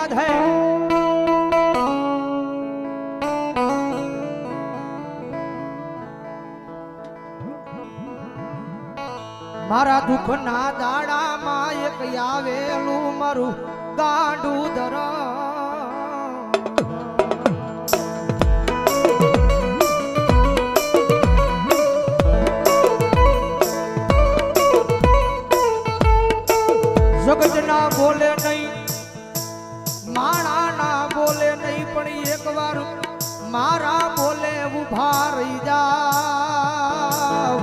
માં હે મારા દુઃખ ના દાડામાં એક આવેલું મારું ગાંડું ધરા જગત ના બોલે અંદર મારા બોલે ઊભા રહી જાવ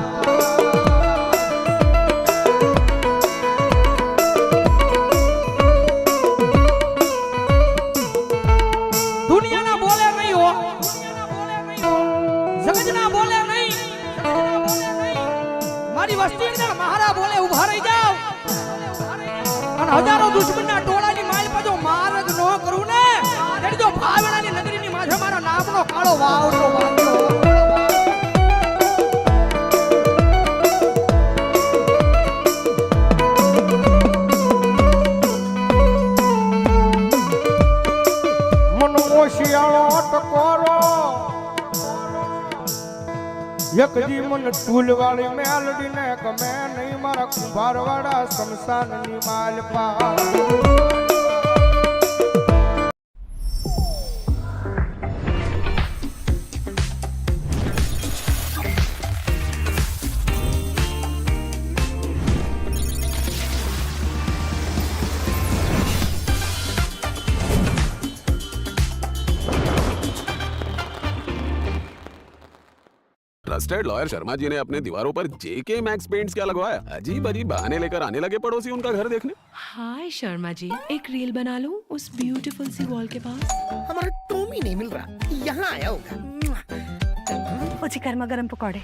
દુશ્મન હજારો ટોળા ટોળાની માલ પાછો માર્ગ નો કરું ને. ભાવના ની ભાવનાની નામનો કાળો વાવડો વાગ્યો મનમો શિયાળો ટકોરો એક દી મન ટૂલ વાળી મેલડી ને ગમે નહીં મારા કુંભાર વાળા શમશાનની માલ પા ट्रस्टेड लॉयर शर्मा जी ने अपने दीवारों पर जेके मैक्स पेंट्स क्या लगवाया? अजीब अजीब बहाने लेकर आने लगे पड़ोसी उनका घर देखने। हाय शर्मा जी एक रील बना लूँ उस ब्यूटीफुल सी वॉल के पास? हमारा टोमी नहीं मिल रहा। यहाँ आया होगा। हम्म। मुझे गर्मा गर्म पकौड़े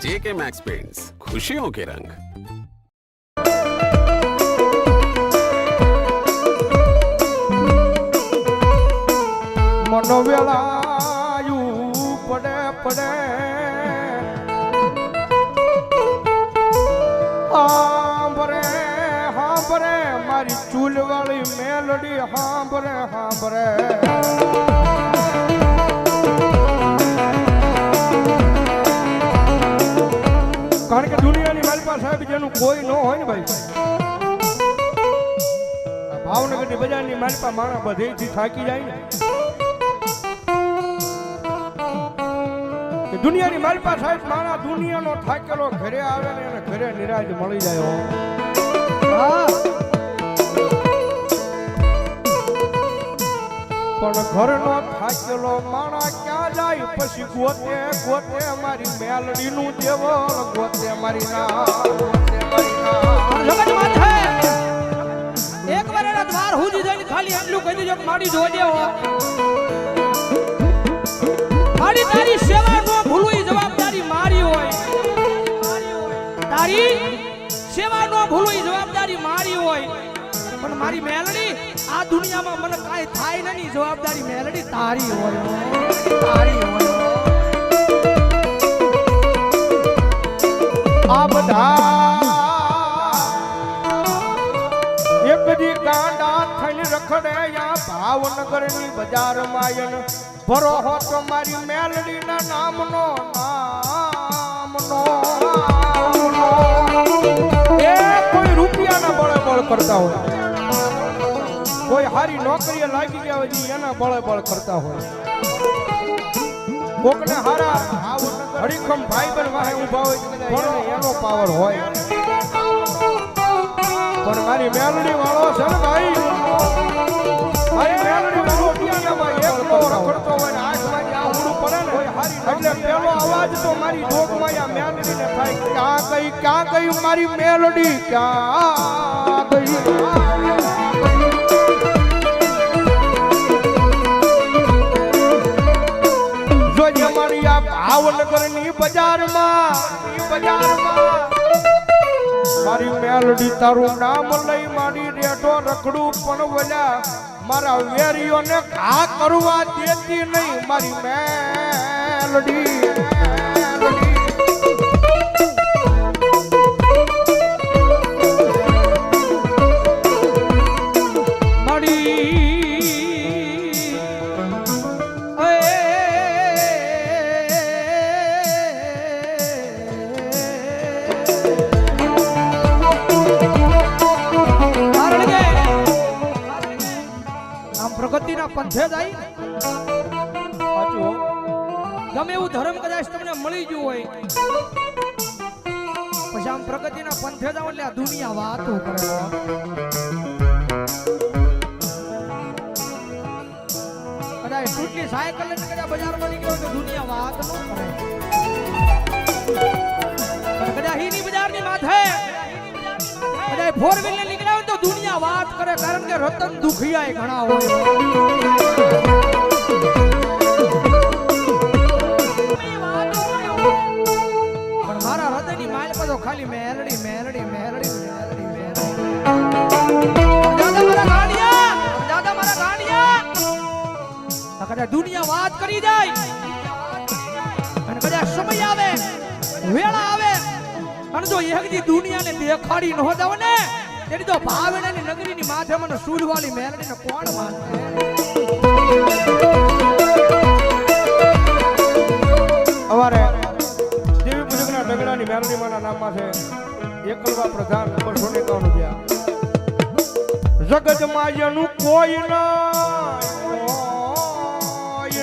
जेके मैक्स पेंट्स खुशियों के रंग। मनोवेला પડે હાંભરે હાંભરે, મારી ચૂલ વાળી મેલડી, હાંભરે હાંભરે. કારણ કે દુનિયાની મારી પાસે જેનું કોઈ ન હોય ને ભાઈ. ભાવનગરની બજારની મારી માણા બધેથી થાકી જાય ને. દુનિયાની મારી પાસે સાહેબ માણા દુનિયાનો થાકેલો ઘરે આવે ને એને ઘરે નિરાજ મળી જાય પણ ઘરનો થાકેલો માણા ક્યાં જાય? પછી ગોતે ગોતે મારી મેલડીનું દેવળ ગોતે મારી ના ગોતે મારી ના. એક વાર એના દ્વાર હુજી જઈને ખાલી એટલું કહી દેજો માડી જોજે હો. મારી તારી સેવા જવાબદારી મારી હોય. તારી સેવા નો ભૂલવું જવાબદારી મારી હોય. પણ મારી મેલડી આ દુનિયામાં મને કાંઈ થાય નહીં. જવાબદારી મેલડી તારી હોય. તારી હોય. આ બધા એક દી ગાંડા થઈને રખડે યા ભાવનગરની બજાર આયન ભરો. હો તો મારી મેલડીના નામનો નામનો. એ કોઈ રૂપિયાના બળે બળ કરતા હોય. કોઈ હારી નોકરીએ લાગી ગયા હોય એના બળે બળ કરતા હોય. કોકને હારા હરીખમ ભાઈબંધ વાહે ઊભા હોય એને પાવર હોય. પણ મારી મેલડી વાળો છે ભાઈ. મારી મેલડી વાળો દુનિયામાં એકલો રખડતો હોય ને આંખમાંથી આ ઊંડું પડે ને એટલે પેલો અવાજ તો મારી ડોકમાં આ મેલડીને થાય ક્યાં ગઈ ક્યાં ગઈ મારી મેલડી ક્યાં ગઈ ભાવનગરની બજારમાં બજારમાં મારી મેલડી તારું નામ લઈ મારી રેઠો રખડું પણ વલ્યા મારા વેરીઓને ઘા કરવા દેતી નહીં મારી મેલડી મેલડી. પંથે ને, ગમે એવું ધર્મ કદાચ તમને મળી ગયું હોય. પછી આમ પ્રગતિના પંથે જાઓ એટલે આ દુનિયા વાતો કરે કદાચ તૂટલી સાયકલ લઈને કદાચ બજારમાં નીકળ્યો તો દુનિયા વાત ન કરે. બજાર કદાચ હીની બજારની માથે કદાચ ફોર વ્હીલ ને તો દુનિયા વાત કરે કારણ કે રતન દુખિયા ઘણા હોય. ખાલી મેરડી મેરડી મેરડી મેરડી દુનિયા વાત કરી જાય, અને કદાચ સમય આવે, વેળા આવે, અને જો એકદી દુનિયાને દેખાડી ન દો ને. તેની તો ભાવનાની નગરીની માથે મને સૂરવાળી મેલડીને કોણ માનશે અમારે દેવી પૂજકના ડગડાની મેરડીમાના નામમાં છે. એકલવા પ્રધાન નંબર સો એકાવન રૂપિયા જગત માયનું કોઈ ના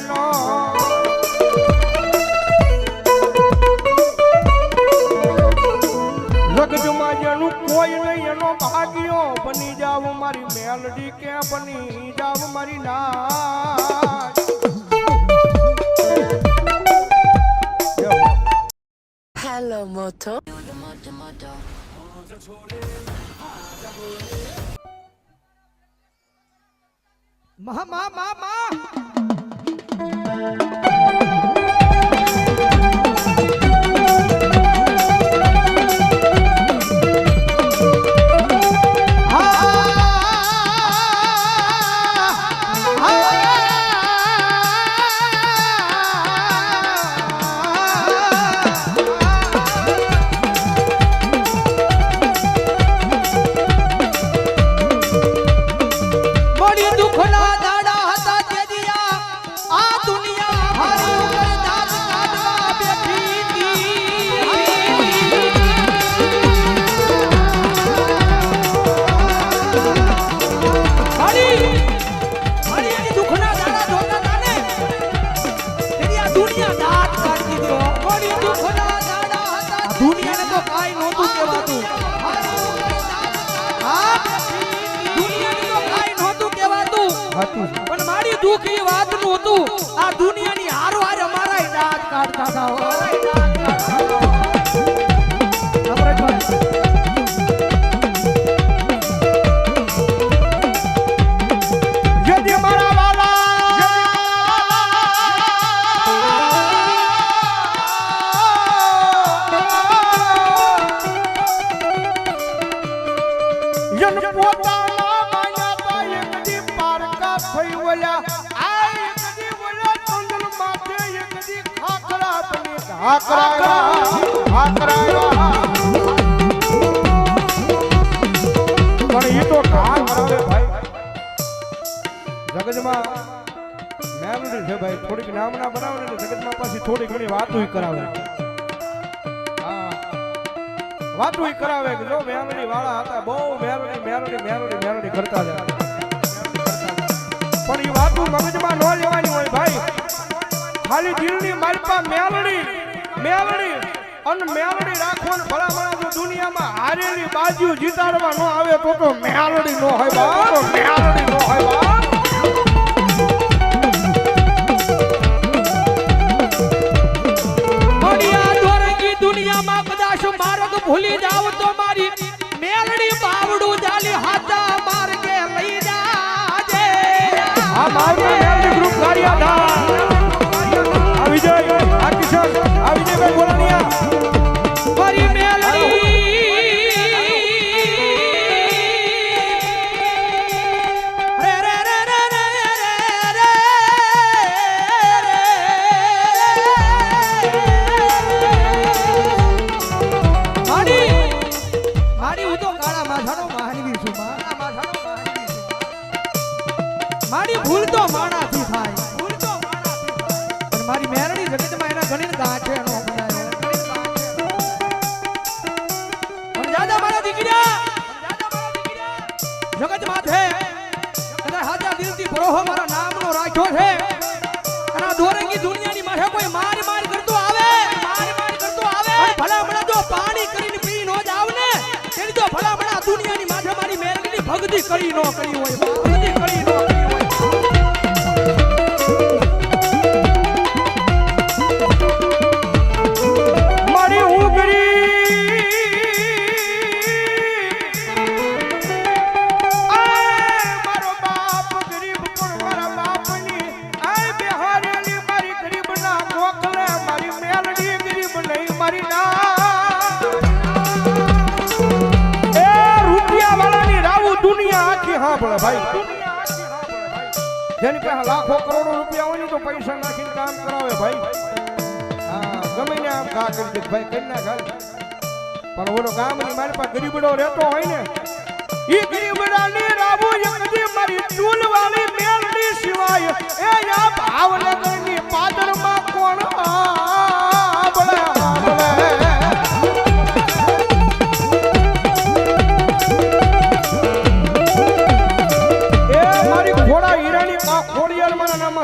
ના. જગત માયનું કોઈ ભાગ્યો બની જાવ મારી મેલડી કે બની જાવ મારી ના હેલો Moto. મા મા મા મા મારી દુઃખ એ વાતનું હતું. આ દુનિયાની હારો હાર અમારા દાંત કાઢતા હતા પણ એ તો વાતો કરાવે. કરાવે જો મેલોડી વાળા હતા, બહુ મેલોડી મેલોડી મેલોડી મેલોડી કરતા પણ એ વાતો મગજમાં ન લેવાની હોય ભાઈ. ખાલી દિલની માલપા મેલડી. મેલડી અને મેલડી રાખવાનું ને ભલા ભલા જો દુનિયામાં હારેલી બાજુ જીતાડવા ન આવે તો તો મેલડી નો હોય બા, તો મેલડી હોય બા. ભૂલી જાવ તો મારી મેલડી બાવડું જાલી હાથા માર્ગે લઈ જાજે. આ મારું મેલડી ગ્રુપ કાર્યાધા કરી નો હોય. જેની પાસે લાખો કરોડો રૂપિયા હોય ને તો પૈસા નાખીને કામ કરાવે ભાઈ ગમે ને આમ ઘા કરી દે, ભાઈ, કરી ના હાલ. પણ ઓલો ગામની મારી પાસે ગરીબડો રહેતો હોય ને, ઈ ગરીબડાની રાબુ એકદી મારી ચૂલ વાળી મેલડી સિવાય, એ આ ભાવનગરની પાદરમાં કોણ આંબળે આંબળે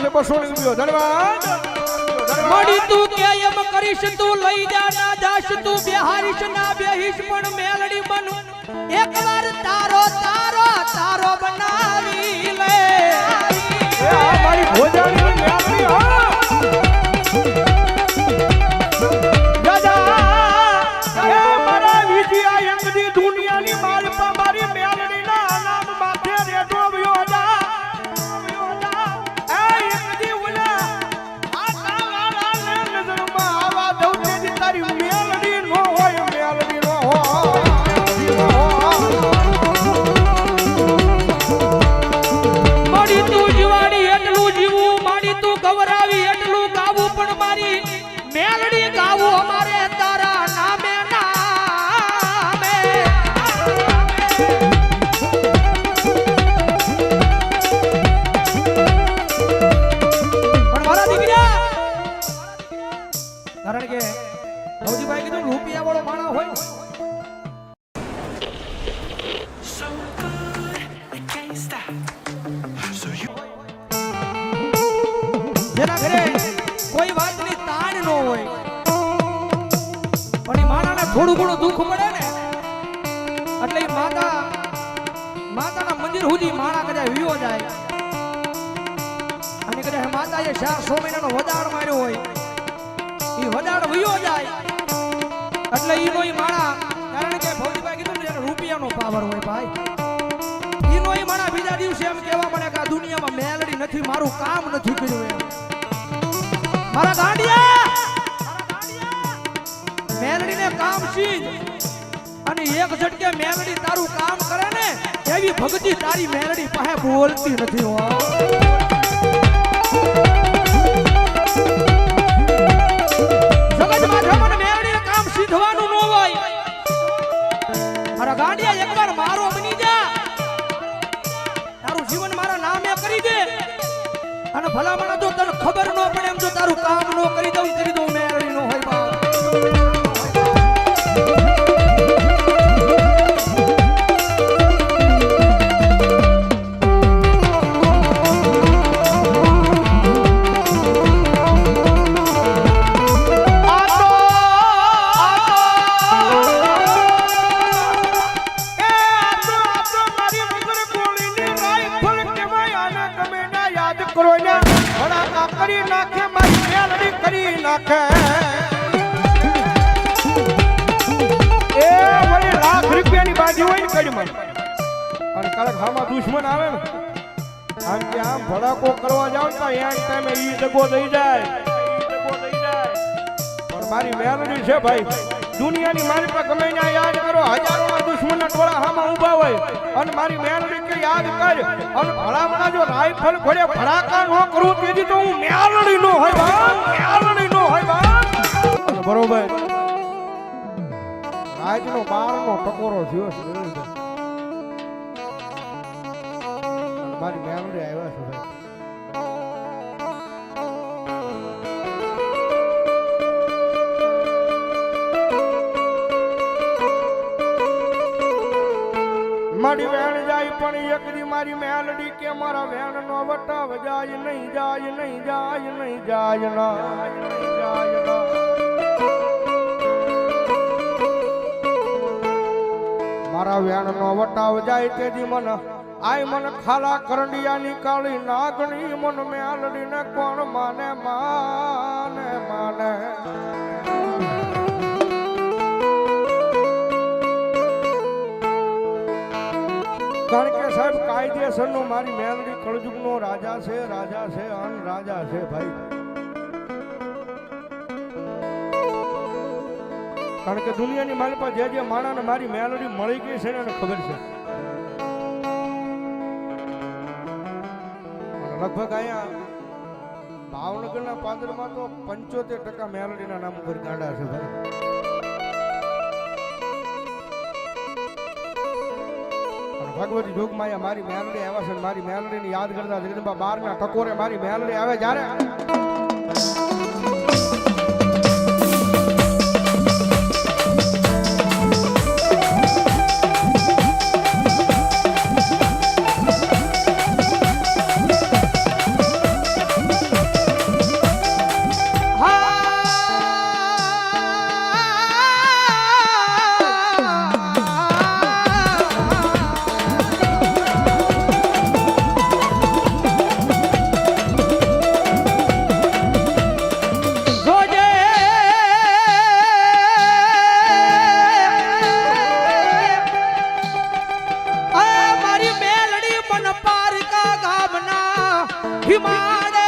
છે બસો ને રૂપિયો ધન્યવાદ. મળી તું કે એમ કરીશ, તું લઈ જા, ના જાશ, તું બેહારીશ, ના બેહીશ, પણ મેલડી બનું. એકવાર તારો તારો તારો એક ઝટકે મેલડી તારું કામ કરે ને, એવી ભક્તિ તારી મેલડી પાસે બોલતી નથી હો. સીધવાનું ન હોય. મારા ગાંડિયા એકવાર મારો બની જા. તારું જીવન મારા નામે કરી દે. અને ભલામણ જો તને ખબર ન પડે એમ જો તારું કામ ન કરી દઉં કરી દઉં મેળવી ન હોય બાપ. નાખે. એ વળી લાખ રૂપિયાની બાજી હોય ને કડીમાં. અને કડક હામાં દુશ્મન આવે ને. આમ કે આમ ભડાકો કરવા જાવ તો એક ટાઈમે ઈ દગો થઈ જાય. પણ મારી મેલડી છે ભાઈ, દુનિયાની મારી પર ગમે ત્યાં યાદ કરો હજારોના દુશ્મનના ટોળા હામાં ઊભા હોય. અને મારી મેલડી કે યાદ કર, અને ભલામણા જો રાઈફલ ઘોડે ભડાકા ન કરું, તેથી તો હું મેલડી નો હોય મેલડી બરોબર. આજનો બારનો ટકોરો થયો છે મારી મેમરી આવ્યા છે મારી વેણ જાય, પણ એક દી મારી મેલડી કે મારા વેણ નો વટાવ જાય, નહીં જાય નહીં જાય નહીં જાય ના જાય, ના. મારા વેણ નો વટાવ જાય તેજી મન. આય મન ખાલા કરંડિયાની કાળી નાગણી, મન મેલડી ને કોણ માને માને માને. કારણ કે સાહેબ, કાયદેસરનો મારી મેલડી કળજુગનો રાજા છે રાજા છે, અન રાજા છે, ભાઈ. કારણ કે દુનિયાની મારી પાસે જે જે માણાને મારી મેલોડી મળી ગઈ છે ને એને ખબર છે. લગભગ અહીંયા ભાવનગરના પાદરમાં તો પંચોતેર ટકા મેલડીના નામ ઉપર ગાંડા છે ભાઈ. ભગવતી જોગમાયા મારી મેલડી આવ્યા છે મારી મેલડીને યાદ કરતા જગદંબા બારના ટકોરે મારી મેલડી આવે જ્યારે? ಮಾಡಿ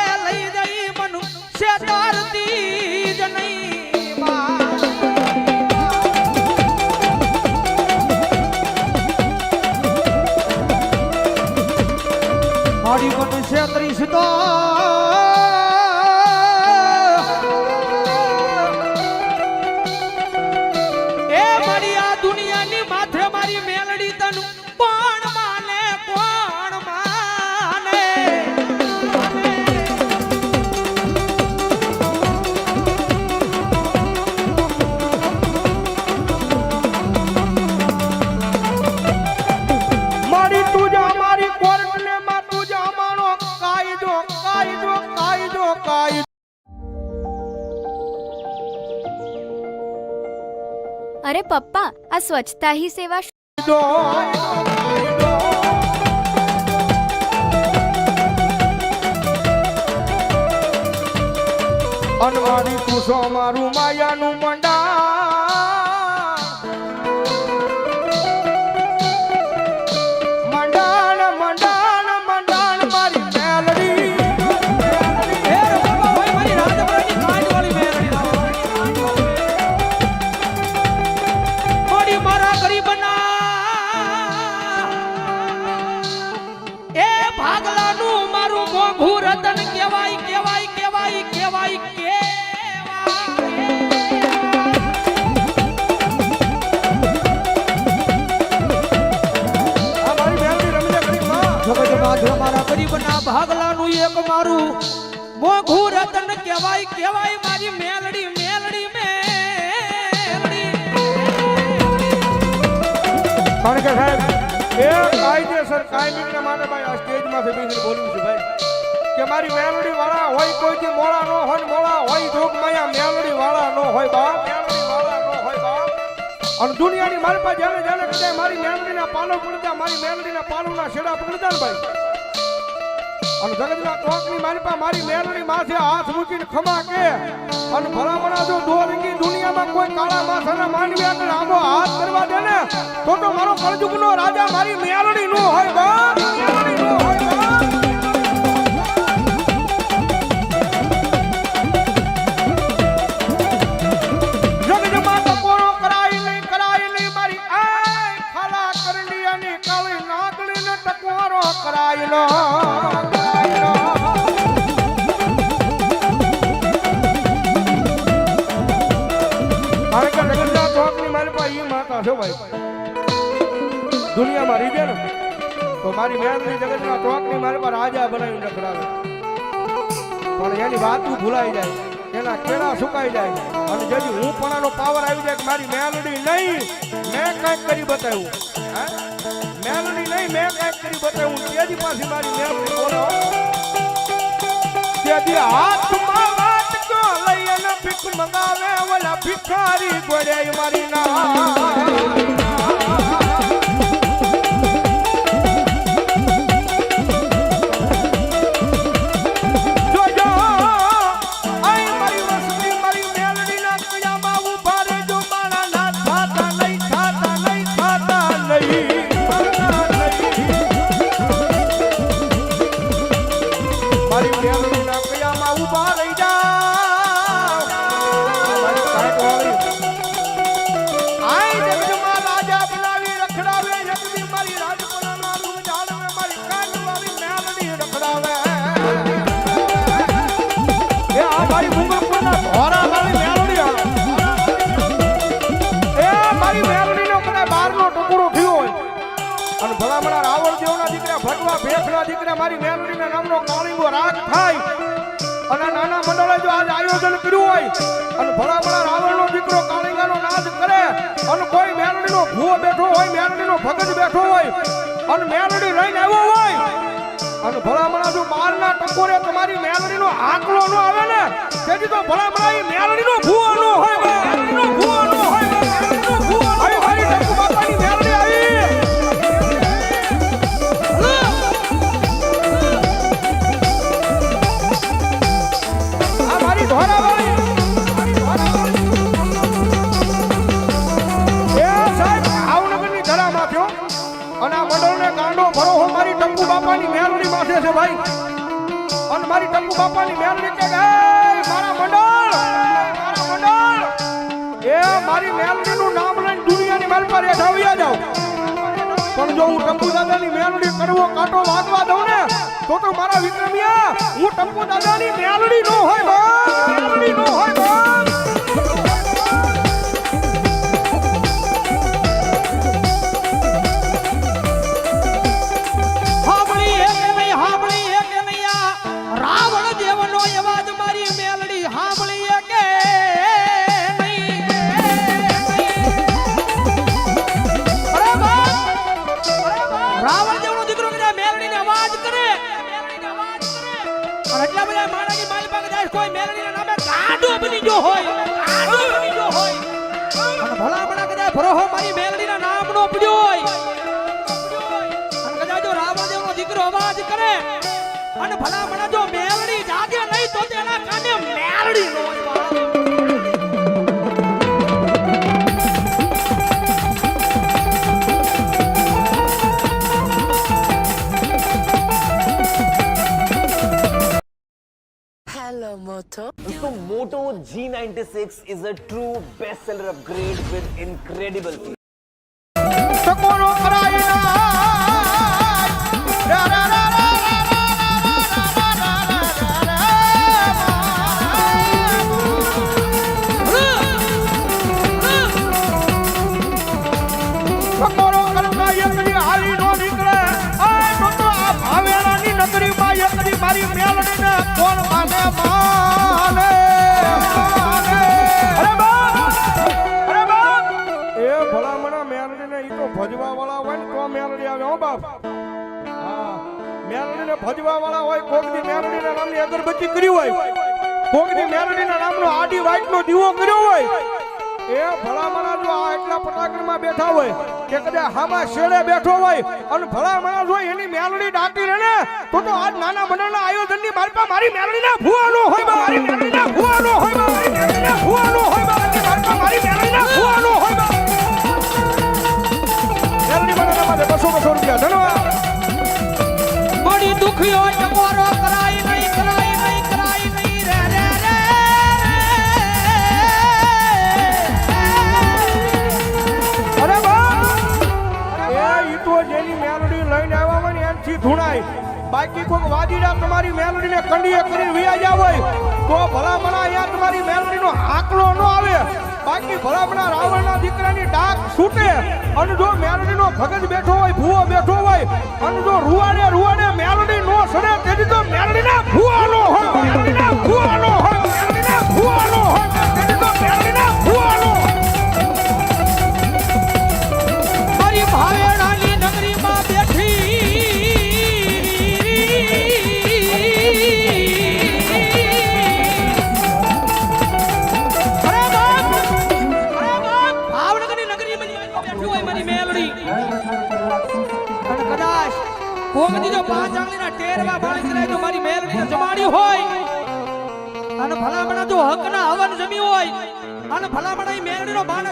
આ સ્વચ્છતા હી સેવા શું? કાયદો અનવારી મારું માયાનું રતન કહેવાય કહેવાય મારી મેલડી મેલડી મેલડી. કારણ કે સાહેબ, એ કાયદેસર કાયમીને માને ભાઈ આ સ્ટેજમાંથી બેસીને બોલું છું ભાઈ, કે મારી મેલડી વાળા હોય કોઈથી મોળા ન હોય મોળા હોય જોગમાયા મેલડી વાળા ન હોય બા અને દુનિયાની મારી પાસે જેને જેને કદાચ મારી મેલડીના પાલો પકડતા મારી મેલડીના પાલોના છેડા પકડતા ને ભાઈ. અને જગતના ટોકની મારી પાસે મારી મેલડી માથે હાથ મૂકીને ખમા કે. અને ભલામણા જો દોરંગી દુનિયામાં કોઈ કાળા માથાના માનવી આગળ આમો હાથ કરવા દે ને, તો તો મારો કળજુગનો રાજા મારી મેલડી નો હોય બાપ મેલડી નો હોય બાપ છે ભાઈ દુનિયામાં રીજે ને તો મારી મેલની જગતના ચોકની મારી પર રાજા બનાવીને રખડાવે. પણ એની વાતું ભૂલાઈ જાય, એના કેળા સુકાઈ જાય. અને જેથી હું પણ પાવર આવી જાય કે મારી મેલડી નહીં, મેં કંઈક કરી બતાવ્યું? મેલડી નહીં, મેં કાંઈક કરી બતાવ્યું. તેથી પાછી મારી મેલડી બોલો. તેથી લઈ અને ભીખ મંગાવે ઓલા ભિખારી ગોળે મારી ના ભેખના દીકરા મારી મેલડીના નામનો કાળીંગો રાગ થાય. અને નાના મંડળે જો આજ આયોજન કર્યું હોય, અને ભલામણા રાવણનો દીકરો કાળીંગાનો નાદ કરે, અને કોઈ મેલડીનો ભૂવો બેઠો હોય મેલડીનો ભગત બેઠો હોય, અને મેલડી લઈને આવ્યો હોય, અને ભલામણા જો બારના ટકોરે તમારી મેલડીનો આંકલો ન આવે ને, તેથી તો ભલામણા એ મેલડીનો ભૂવો ન હોય ભૂવો ન હોય ટંકુ બાપાની મેલડી માથે છે ભાઈ. અને મારી ટંકુ બાપાની મેલડી કે, "એ, મારા મંડળ મારા મંડળ, એ મારી મેલડીનું નામ લઈને દુનિયાની માલ પર હેઠા આવ્યા જાઓ. પણ જો હું ટંકુ દાદાની મેલડી કરવો કાંટો વાગવા દઉં ને, તો તો મારા વિક્રમિયા, હું ટંકુ દાદાની મેલડી નો હોય મેલડી નો હોય Hello, Moto. So Moto G96 is a true bestseller upgrade with incredible features. આવે હો બાપ. હા હોય, કોકની મેલડીના નામની અગરબત્તી કરી હોય, કોકની મેલડીના નામનો આડી કર્યો હોય, એ બેઠા હોય અને ભલામણા જો એની મેલડી ડાકી રહે ને તો નાના મંડળના આયોજનની માલપા મારી મેલડીના ભૂવાનો હોય મારી હોય મારી ભૂવાનો હોય મારી બા મેલડી મને માટે બસો બસો રૂપિયા. ધન્યવાદ. મળી દુખ્યો ટકોરો કરાય નહીં કરાય નહીં કરાય નહીં. રે રે રે અરે બા! એ ઈ તો જેની મેલોડી લઈને આવ્યા હોય ને એનથી ધૂણાય. બાકી કોઈક વાજીડા તમારી મેલડીને કંડીએ કરીને વિયા હોય તો ભલા ભલામણા અહીંયા તમારી મેલડીનો આંકડો ન આવે. બાકી ભલામણા રાવણના દીકરાની ડાક છૂટે. અને જો મેલડીનો ભગત બેઠો હોય, ભૂવો બેઠો હોય, અને જો રૂવાડે રૂવાડે મેલડી નો સડે, તેથી તો મેલડીના ભૂવાનો હોય, મેલડીના ભૂવાનો હોય, મેલડીના ભૂવાનો હોય.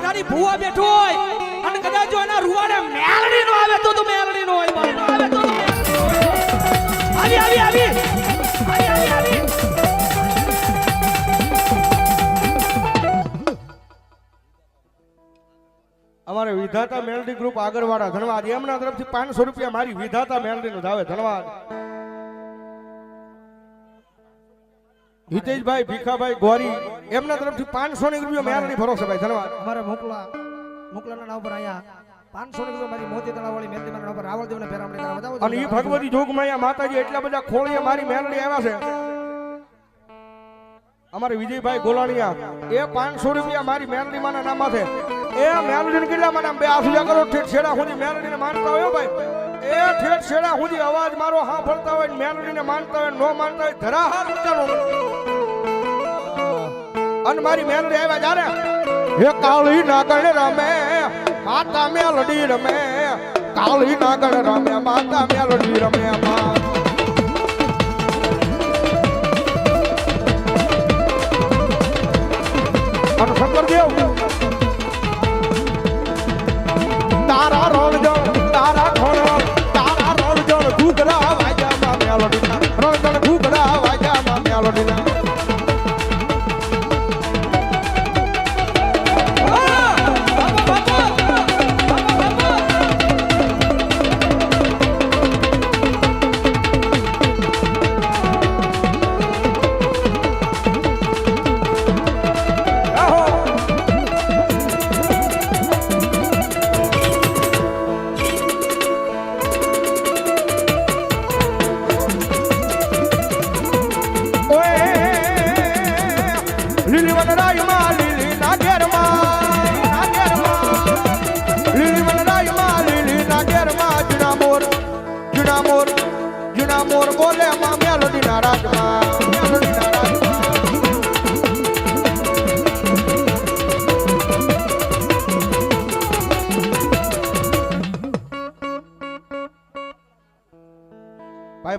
મેલડીનો ભૂવા બેઠો હોય અને કદાચ જો એના રૂવાડે મેલડી નો આવે તો તો મેલડી નો હોય આવે તો. આવી આવી આવી આવી આવી આવી. અમારે વિધાતા મેલડી ગ્રુપ આગળવાળા ધનવાદ. એમના તરફથી પાંચસો રૂપિયા મારી વિધાતા મેલડી નું ધાવે ધન્યવાદ હિતેશભાઈ ભીખાભાઈ ગોરી એમના તરફથી પાંચસો ની રૂપિયા મેલડી ભરોસે ભાઈ ધન્યવાદ. અમારે મોકલા મોકલાના નામ પર અહીંયા પાંચસો ની મારી મોતી તળાવવાળી મેલડી મારા નામ રાવળ દેવને ફેરામણી કરવા બતાવો અને ઈ ભગવતી જોગમાયા માતાજી એટલા બધા ખોળીએ મારી મેલડી આવ્યા છે. અમારે વિજયભાઈ ગોલાણીયા એ પાંચસો રૂપિયા મારી મેલડી માના છે. એ મેલડી કેટલા મને? બે આસુજા કરો છેડા સુધી મેલડી ને માનતા હોય ભાઈ. એ ઠેઠ છેડા સુધી અવાજ મારો ફરતા હોય મેલડી ને માનતા હોય નો માનતા હોય ધરા હાથ ઊંચાનો અને મારી મેલડી આવ્યા જારે હે કાળી નાગણ રમે, માતા મેલડી રમે, કાળી નાગણ રમે, માતા મેલડી રમે મા અને શંકરદેવ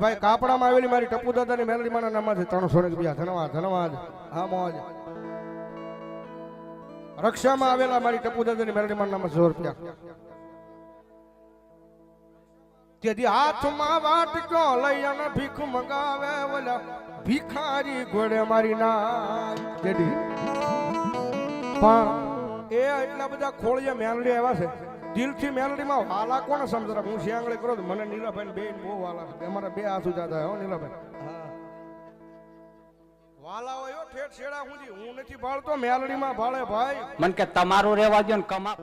ભાઈ ભાઈ, કાપડામાં આવેલી મારી ટપુ દાદાની મેલડી માના નામાંથી ત્રણસો રૂપિયા. ધનવાદ ધનવાદ હા, મોજ. રક્ષામાં આવેલા મારી ટપુ દાદાની મેલડી માના નામાં સો રૂપિયા. તેથી હાથમાં વાટકો લઈ અને ભીખ મંગાવે ઓલા ભિખારી ઘોડે મારી ના જેડી પણ એ એટલા બધા ખોળિયા મેલડી આવ્યા છે. દિલથી મેલડીમાં વાલા કોણ સમજરા? હું શિયાંગળી કરો તો મને નીલાભાઈ બે બહુ વાલા અમારા બે આસુ જાતા હો નીલાભાઈ. વાલા હોય ઠેઠ છેડા હું હું નથી ભાળતો મેલડીમાં ભાળે ભાઈ. મન કે તમારું રહેવા દો ને કમા